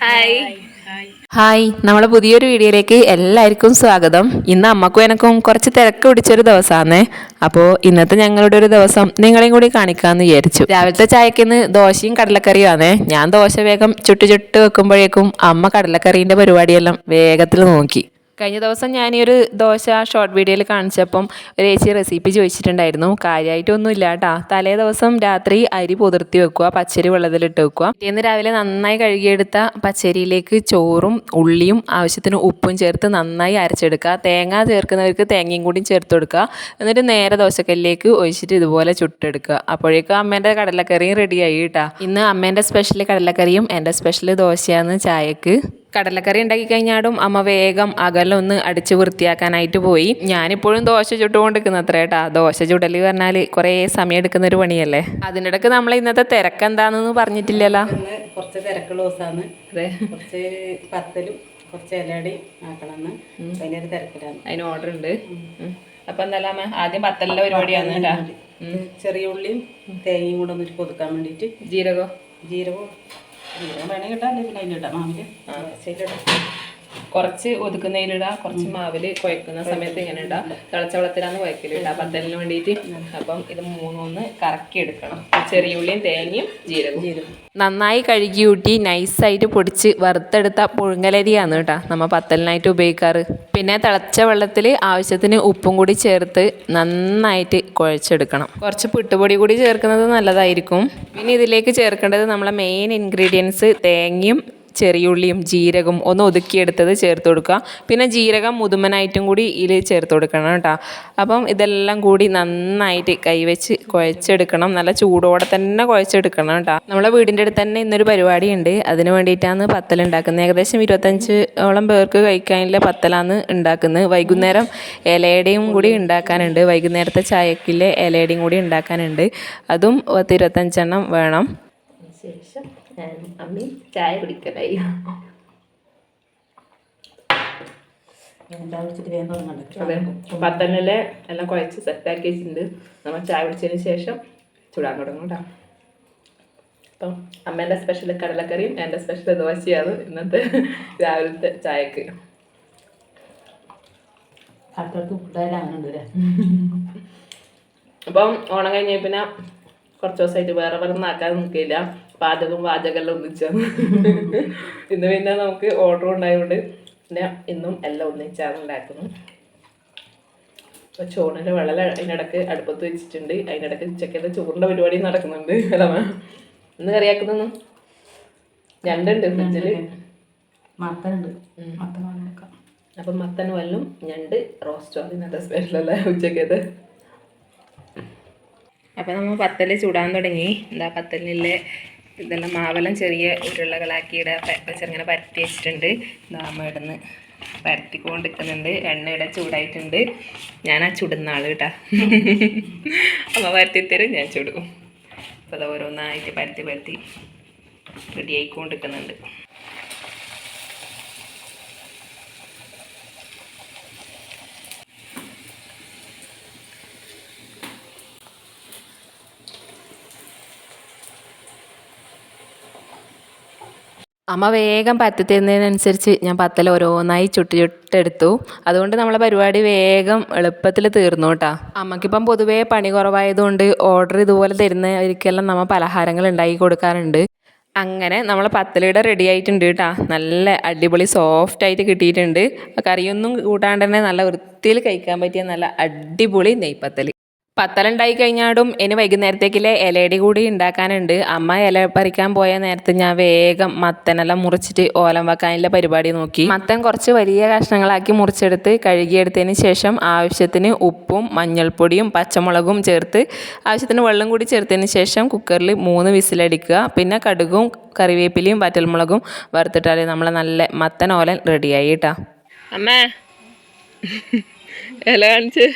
Hi hi നമ്മളെ പുതിയൊരു വീഡിയോയിലേക്ക് എല്ലാവർക്കും സ്വാഗതം. ഇന്ന് അമ്മക്കും എനക്കും കുറച്ച് തിരക്ക് പിടിച്ചൊരു ദിവസമാണ് അപ്പോൾ ഇന്നത്തെ ഞങ്ങളുടെ ഒരു ദിവസം നിങ്ങളെയും കൂടി കാണിക്കാമെന്ന് വിചാരിച്ചു. രാവിലത്തെ ചായക്കിന്ന് ദോശയും കടലക്കറിയുമാണ് ഞാൻ ദോശ വേഗം ചുട്ടു ചുട്ട് വെക്കുമ്പോഴേക്കും അമ്മ കടലക്കറീന്റെ പരിപാടിയെല്ലാം വേഗത്തിൽ നോക്കി. കഴിഞ്ഞ ദിവസം ഞാൻ ഈ ഒരു ദോശ ഷോർട്ട് വീഡിയോയിൽ കാണിച്ചപ്പം ഒരു ചേച്ചി റെസിപ്പി ചോദിച്ചിട്ടുണ്ടായിരുന്നു. കാര്യമായിട്ടൊന്നും ഇല്ല കേട്ടാ തലേ ദിവസം രാത്രി അരി പുതിർത്തി വെക്കുക പച്ചരി വെള്ളത്തിലിട്ട് വെക്കുക. ഇന്ന് രാവിലെ നന്നായി കഴുകിയെടുത്ത പച്ചരിയിലേക്ക് ചോറും ഉള്ളിയും ആവശ്യത്തിന് ഉപ്പും ചേർത്ത് നന്നായി അരച്ചെടുക്കുക. തേങ്ങ ചേർക്കുന്നവർക്ക് തേങ്ങയും കൂടി ചേർത്ത് കൊടുക്കുക. എന്നിട്ട് നേരെ ദോശക്കല്ലിലേക്ക് ഒഴിച്ചിട്ട് ഇതുപോലെ ചുട്ടെടുക്കുക. അപ്പോഴേക്കും അമ്മേന്റെ കടലക്കറിയും റെഡിയായി കേട്ടാ ഇന്ന് അമ്മേന്റെ സ്പെഷ്യൽ കടലക്കറിയും എന്റെ സ്പെഷ്യൽ ദോശയാണ് ചായക്ക്. കടലക്കറി ഉണ്ടാക്കി കഴിഞ്ഞാടും അമ്മ വേഗം അകലൊന്ന് അടിച്ച് വൃത്തിയാക്കാനായിട്ട് പോയി. ഞാനിപ്പോഴും ദോശ ചുട്ടുകൊണ്ടിരിക്കുന്ന അത്ര കേട്ടാ ദോശ ചുടൽ പറഞ്ഞാൽ കുറേ സമയം എടുക്കുന്ന ഒരു പണിയല്ലേ? അതിന്റെ ഇടയ്ക്ക് നമ്മൾ ഇന്നത്തെ തിരക്ക് എന്താണെന്ന് പറഞ്ഞിട്ടില്ലല്ലോ കുറച്ച് തിരക്കുള്ള ദിവസമാണ് അതെ. കുറച്ച് പത്തലും കുറച്ച് ഇലടി ആക്കണമെന്ന് അതിനൊരു തിരക്കിലാണ്. അതിന് ഓർഡർ ഉണ്ട്. അപ്പം എന്തായാലും അമ്മ ആദ്യം പത്തലിന്റെ പരിപാടിയാണ് കേട്ടാ. ചെറിയ ഉള്ളിയും തേങ്ങയും കൂടെ ഒന്ന് കൊതുക്കാൻ വേണ്ടിയിട്ട് ജീരകോ? ജീരകം വേണമെങ്കിൽ കിട്ടാം അല്ലെങ്കിൽ പിന്നെ അതിലിടാം ശരി ശരിയിടാം കുറച്ച് ഒതുക്കുന്നതിലിടുക കുറച്ച് മാവിൽ കുഴക്കുന്ന സമയത്ത് ഇങ്ങനെ ഇടുക തിളച്ച വെള്ളത്തിലാണ് കുഴക്കലിടാ പത്തലിന് വേണ്ടിയിട്ട് അപ്പം ഇത് മൂന്നൊന്ന് കറക്കി എടുക്കണം ചെറിയ ഉള്ളിയും തേങ്ങയും ജീരകവും. നന്നായി കഴുകി കൂട്ടി നൈസായിട്ട് പൊടിച്ച് വറുത്തെടുത്ത പുഴുങ്ങലരിയാണ് കേട്ടോ നമ്മൾ പത്തലിനായിട്ട് ഉപയോഗിക്കാറ്. പിന്നെ തിളച്ച വെള്ളത്തിൽ ആവശ്യത്തിന് ഉപ്പും കൂടി ചേർത്ത് നന്നായിട്ട് കുഴച്ചെടുക്കണം. കുറച്ച് പുട്ടുപൊടി കൂടി ചേർക്കുന്നത് നല്ലതായിരിക്കും. പിന്നെ ഇതിലേക്ക് ചേർക്കേണ്ടത് നമ്മളെ മെയിൻ ഇൻഗ്രീഡിയൻസ് തേങ്ങയും ചെറിയുള്ളിയും ജീരകവും ഒന്ന് ഒതുക്കിയെടുത്തത് ചേർത്ത് കൊടുക്കുക. പിന്നെ ജീരകം മുതുമനായിട്ടും കൂടി ഇതിൽ ചേർത്ത് കൊടുക്കണം കേട്ടോ. അപ്പം ഇതെല്ലാം കൂടി നന്നായിട്ട് കൈവച്ച് കുഴച്ചെടുക്കണം. നല്ല ചൂടോടെ തന്നെ കുഴച്ചെടുക്കണം കേട്ടോ. നമ്മളെ വീടിന്റെ അടുത്ത് തന്നെ ഇന്നൊരു പരിപാടി ഉണ്ട് അതിന് വേണ്ടിയിട്ടാണ് പത്തൽ ഉണ്ടാക്കുന്നത്. ഏകദേശം ഇരുപത്തഞ്ച് ഓളം പേർക്ക് കഴിക്കാനുള്ള പത്തലാണ് ഉണ്ടാക്കുന്നത്. വൈകുന്നേരം ഇലയുടെയും കൂടി ഉണ്ടാക്കാനുണ്ട്. വൈകുന്നേരത്തെ ചായക്കിലെ ഇലയുടെയും കൂടി ഉണ്ടാക്കാനുണ്ട്. അതും പത്ത് ഇരുപത്തഞ്ചെണ്ണം വേണം. ശേഷം അമ്മി ചായ കുടിക്കലായി. അതെ എല്ലാം കുഴച്ച് സെറ്റാക്കി വെച്ചിട്ടുണ്ട്. നമ്മൾ ചായ കുടിച്ചതിന് ശേഷം ചൂടാൻ തുടങ്ങും കേട്ടോ അപ്പം അമ്മേന്റെ സ്പെഷ്യൽ കടലക്കറിയും എന്റെ സ്പെഷ്യൽ ദോശയാണ് ഇന്നത്തെ രാവിലത്തെ ചായക്ക്. അപ്പം ഓണം കഴിഞ്ഞ പിന്നെ കുറച്ച് ദിവസമായിട്ട് വേറെ വേറെ നാക്കാൻ നിൽക്കില്ല. പാചകം പാചകമെല്ലാം ഒന്നിച്ചാണ് ഇന്ന് പിന്നെ നമുക്ക് ഓർഡർ ഉണ്ടായതുകൊണ്ട് പിന്നെ ഇന്നും എല്ലാം ഒന്നിച്ചാണ് ഉണ്ടാക്കുന്നത്. അപ്പോൾ ചോറിന്റെ വെള്ളം അതിനിടക്ക് അടുപ്പത്ത് വെച്ചിട്ടുണ്ട്. അതിനിടക്ക് ഉച്ചക്കത്തെ ചോറിന്റെ പരിപാടി നടക്കുന്നുണ്ട്. അല്ല മാം? ഇന്ന് കറിയാക്കുന്നു ഞണ്ടുണ്ട് ഫ്രിഡ്ജിൽ മത്തനുണ്ട്. മത്തൻ അപ്പം മത്തൻ വല്ലും ഞണ്ട് റോസ്റ്റോ അതിനകത്ത് സ്പെഷ്യൽ അല്ലേ ഉച്ചക്കത് അപ്പം നമ്മൾ പത്തൽ ചൂടാൻ തുടങ്ങി. എന്താ പത്തലിലെ ഇതെല്ലാം മാവെല്ലാം ചെറിയ ഉരുളകളാക്കി ഉരുളകളാക്കിയുടെ ചെറുങ്ങനെ പരത്തി വെച്ചിട്ടുണ്ട്. നാമ ഇടുന്ന് പരത്തിക്കൊണ്ടിരിക്കുന്നുണ്ട്. എണ്ണ ഇട ചൂടായിട്ടുണ്ട്. ഞാൻ ആ ചുടുന്ന ആൾ കേട്ടാ. അമ്മ പരത്തിത്തരും ഞാൻ ചുടും. അപ്പോൾ അത് ഓരോന്നായിട്ട് പരത്തി പരത്തി റെഡി ആയിക്കൊണ്ടിരിക്കുന്നുണ്ട്. അമ്മ വേഗം പറ്റത്തുന്നതിനനുസരിച്ച് ഞാൻ പത്തൽ ഓരോന്നായി ചുട്ട് ചുട്ടെടുത്തു. അതുകൊണ്ട് നമ്മളെ പരിപാടി വേഗം എളുപ്പത്തിൽ തീർന്നു കേട്ടോ. അമ്മക്കിപ്പം പൊതുവേ പണി കുറവായതുകൊണ്ട് ഓർഡർ ഇതുപോലെ തരുന്നവർക്കെല്ലാം നമ്മൾ പലഹാരങ്ങൾ ഉണ്ടാക്കി കൊടുക്കാറുണ്ട്. അങ്ങനെ നമ്മളെ പത്തലിയുടെ റെഡി ആയിട്ടുണ്ട് കേട്ടോ. നല്ല അടിപൊളി സോഫ്റ്റ് ആയിട്ട് കിട്ടിയിട്ടുണ്ട്. കറിയൊന്നും കൂട്ടാണ്ട് തന്നെ നല്ല വൃത്തിയിൽ കഴിക്കാൻ പറ്റിയ നല്ല അടിപൊളി നെയ്പ്പത്തൽ പത്തലുണ്ടായി കഴിഞ്ഞാടും ഇനി വൈകുന്നേരത്തേക്കിലെ ഇലയുടെ കൂടി ഉണ്ടാക്കാനുണ്ട്. അമ്മ ഇല പറിക്കാൻ പോയ നേരത്ത് ഞാൻ വേഗം മത്തനെല്ലാം മുറിച്ചിട്ട് ഓലം വെക്കാനുള്ള പരിപാടി നോക്കി. മത്തൻ കുറച്ച് വലിയ കഷ്ണങ്ങളാക്കി മുറിച്ചെടുത്ത് കഴുകിയെടുത്തതിന് ശേഷം ആവശ്യത്തിന് ഉപ്പും മഞ്ഞൾപ്പൊടിയും പച്ചമുളകും ചേർത്ത് ആവശ്യത്തിന് വെള്ളം കൂടി ചേർത്തതിന് ശേഷം കുക്കറിൽ മൂന്ന് വിസിലടിക്കുക. പിന്നെ കടുകും കറിവേപ്പിലയും വറ്റൽമുളകും വറുത്തിട്ടാലേ നമ്മളെ നല്ല മത്തൻ ഓലൻ റെഡിയായി അമ്മ അമ്മേ ഇല കാണിച്ച്.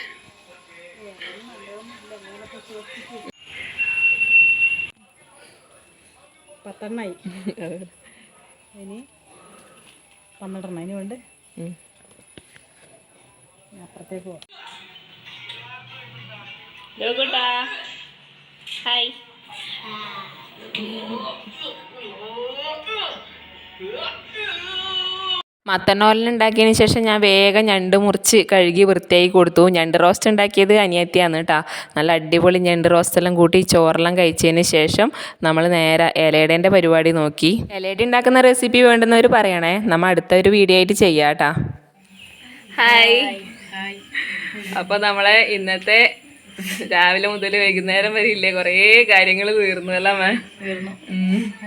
പത്തെണ്ണായി. ഇനി പന്ത്രണ്ടെണ്ണം. അതിന് കൊണ്ട് ഉം. അപ്പുറത്തേക്ക് പോവാം. ഹായ് ഹായ് മത്തനോലൻ ഉണ്ടാക്കിയതിന് ശേഷം ഞാൻ വേഗം ഞണ്ട് മുറിച്ച് കഴുകി വൃത്തിയാക്കി കൊടുത്തു. ഞണ്ട് റോസ്റ്റ് ഉണ്ടാക്കിയത് അനിയത്തിയാണ് കേട്ടോ നല്ല അടിപൊളി ഞണ്ട് റോസ്റ്റ് എല്ലാം കൂട്ടി ചോറെല്ലാം കഴിച്ചതിന് ശേഷം നമ്മൾ നേരെ ഇലയടേന്റെ പരിപാടി നോക്കി. ഇലയട ഉണ്ടാക്കുന്ന റെസിപ്പി വേണ്ടുന്നവർ പറയണേ. നമ്മൾ അടുത്ത ഒരു വീഡിയോ ആയിട്ട് ചെയ്യാം കേട്ടോ ഹായ് ഹായ് അപ്പോൾ നമ്മളെ ഇന്നത്തെ രാവിലെ മുതൽ വൈകുന്നേരം വരെ ഇല്ലേ? കുറേ കാര്യങ്ങൾ തീർന്നു അല്ലേ മാം തീർന്നു.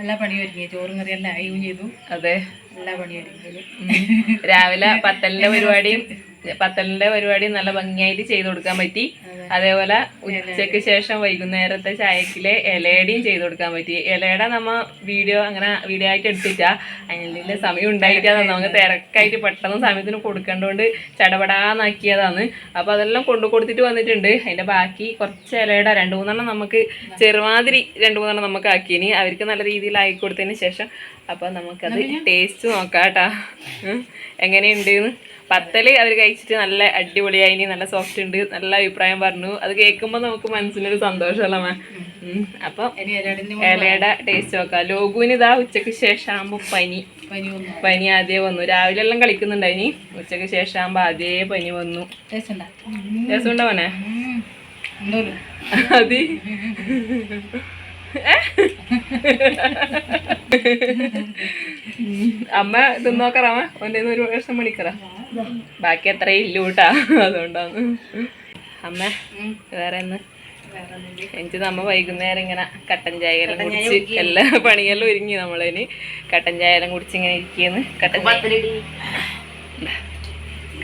എല്ലാ പണി ഒരുങ്ങി. ചോറും കറിയെല്ലാം ആയും ചെയ്തു. അതെ. എല്ലാ രാവിലെ പത്തലിന്റെ പരിപാടിയും പത്തലിന്റെ പരിപാടി നല്ല ഭംഗിയായിട്ട് ചെയ്തു കൊടുക്കാൻ പറ്റി. അതേപോലെ ഉച്ചയ്ക്ക് ശേഷം വൈകുന്നേരത്തെ ചായക്കിലെ ഇലയുടെയും ചെയ്തു കൊടുക്കാൻ പറ്റി. ഇലയുടെ നമ്മ വീഡിയോ അങ്ങനെ വീഡിയോ ആയിട്ട് എടുത്തിട്ടാ. അതിന്റെ സമയം ഉണ്ടായിട്ടാ. നമുക്ക് തിരക്കായിട്ട് പെട്ടെന്ന് സമയത്തിന് കൊടുക്കേണ്ടതുകൊണ്ട് ചടപടാന്നാക്കിയതാണ്. അപ്പോൾ അതെല്ലാം കൊണ്ടു കൊടുത്തിട്ട് വന്നിട്ടുണ്ട്. അതിന്റെ ബാക്കി കുറച്ച് ഇലയുടെ രണ്ട് മൂന്നെണ്ണം നമുക്ക് ചെറുമാതിരി രണ്ട് മൂന്നെണ്ണം നമുക്ക് ആക്കിയിനി. അവർക്ക് നല്ല രീതിയിൽ ആക്കി കൊടുത്തതിന് ശേഷം. അപ്പോൾ നമുക്കത് ടേസ്റ്റ് നോക്കാം കേട്ടാ. എങ്ങനെയുണ്ടെന്ന് പത്തൽ അവർ കഴിച്ചിട്ട് നല്ല അടിപൊളിയായി നല്ല സോഫ്റ്റ് ഉണ്ട് നല്ല അഭിപ്രായം പറഞ്ഞു. അത് കേൾക്കുമ്പോൾ നമുക്ക് മനസ്സിനൊരു സന്തോഷമല്ല എല്ലാവരും ഇലയുടെ ടേസ്റ്റ് നോക്കാം. ലോകുവിന് ഇതാ ഉച്ചയ്ക്ക് ശേഷം ആകുമ്പോൾ പനി പനി ആദ്യം വന്നു. രാവിലെ എല്ലാം കളിക്കുന്നുണ്ടായിനി. ഉച്ചയ്ക്ക് ശേഷം ആകുമ്പോൾ ആദ്യേ പനി വന്നു. രസമുണ്ടോ? മോനെ? അത്. അമ്മ തിന്നോക്കറാമ ഒന്നേ ഒരു വർഷം മണിക്കറ ബാക്കി അത്രയും ഇല്ല കൂട്ടാ അതുകൊണ്ടാണ്. അമ്മ വേറെ ഒന്ന് എനിക്ക് നമ്മ വൈകുന്നേരം ഇങ്ങനെ കട്ടൻ ചായ എല്ലാം കുടിച്ച് എല്ലാ പണിയെല്ലാം ഒരുങ്ങി നമ്മളതിന് കട്ടൻ ചായ എല്ലാം കുടിച്ച് ഇങ്ങനെ ഇരിക്കുന്നു. കട്ടൻ ചായ.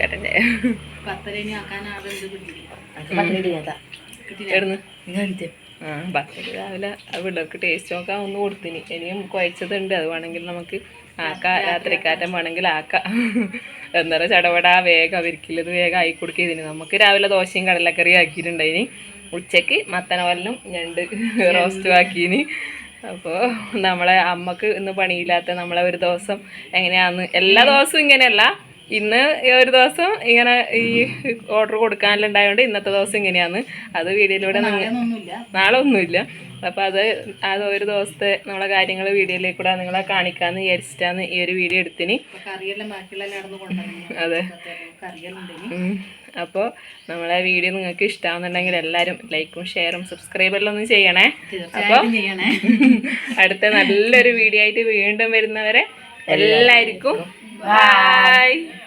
കട്ടൻ ചായ. പത്തരടി ആക്കാൻ ആളുണ്ട് എവിടുന്ന്? ബക്കറ്റ് രാവിലെ ആ പിള്ളേർക്ക് ടേസ്റ്റ് നോക്കാൻ ഒന്ന് കൊടുത്തിന്. ഇനിയും കുഴച്ചതുണ്ട്. അത് വേണമെങ്കിൽ നമുക്ക് ആക്കാം. രാത്രിക്കാറ്റം വേണമെങ്കിൽ ആക്കാം. എന്താ ചടപടാ വേഗം അവർക്കില്ലത് വേഗം ആയി കൊടുക്കിയതിന് നമുക്ക് രാവിലെ ദോശയും കടലക്കറി ആക്കിയിട്ടുണ്ടായിന്. ഉച്ചയ്ക്ക് മത്തനവലിനും ഞണ്ട് റോസ്റ്റും ആക്കീന്. അപ്പോൾ നമ്മളെ അമ്മയ്ക്ക് ഇന്ന് പണിയില്ലാത്ത നമ്മളെ ഒരു ദിവസം എങ്ങനെയാന്ന്? എല്ലാ ദിവസവും ഇങ്ങനെയല്ല. ഇന്ന് ഒരു ദിവസം ഇങ്ങനെ ഈ ഓർഡർ കൊടുക്കാനുണ്ടായതുകൊണ്ട് ഇന്നത്തെ ദിവസം ഇങ്ങനെയാണ്. അത് വീഡിയോയിലൂടെ നാളെ ഒന്നുമില്ല. അപ്പോൾ അത് അത് ഒരു ദിവസത്തെ നമ്മളെ കാര്യങ്ങൾ വീഡിയോയിലേക്ക് കൂടെ നിങ്ങളെ കാണിക്കാമെന്ന് വിചാരിച്ചിട്ടാണ് ഈ ഒരു വീഡിയോ എടുത്തിന്. അതെ. അപ്പോൾ നമ്മളെ വീഡിയോ നിങ്ങൾക്ക് ഇഷ്ടമാകുന്നുണ്ടെങ്കിൽ എല്ലാവരും ലൈക്കും ഷെയറും സബ്സ്ക്രൈബെല്ലാം ഒന്നും ചെയ്യണേ. അപ്പോൾ അടുത്ത നല്ലൊരു വീഡിയോ ആയിട്ട് വീണ്ടും വരുന്നവരെ എല്ലാവർക്കും Bye. Bye.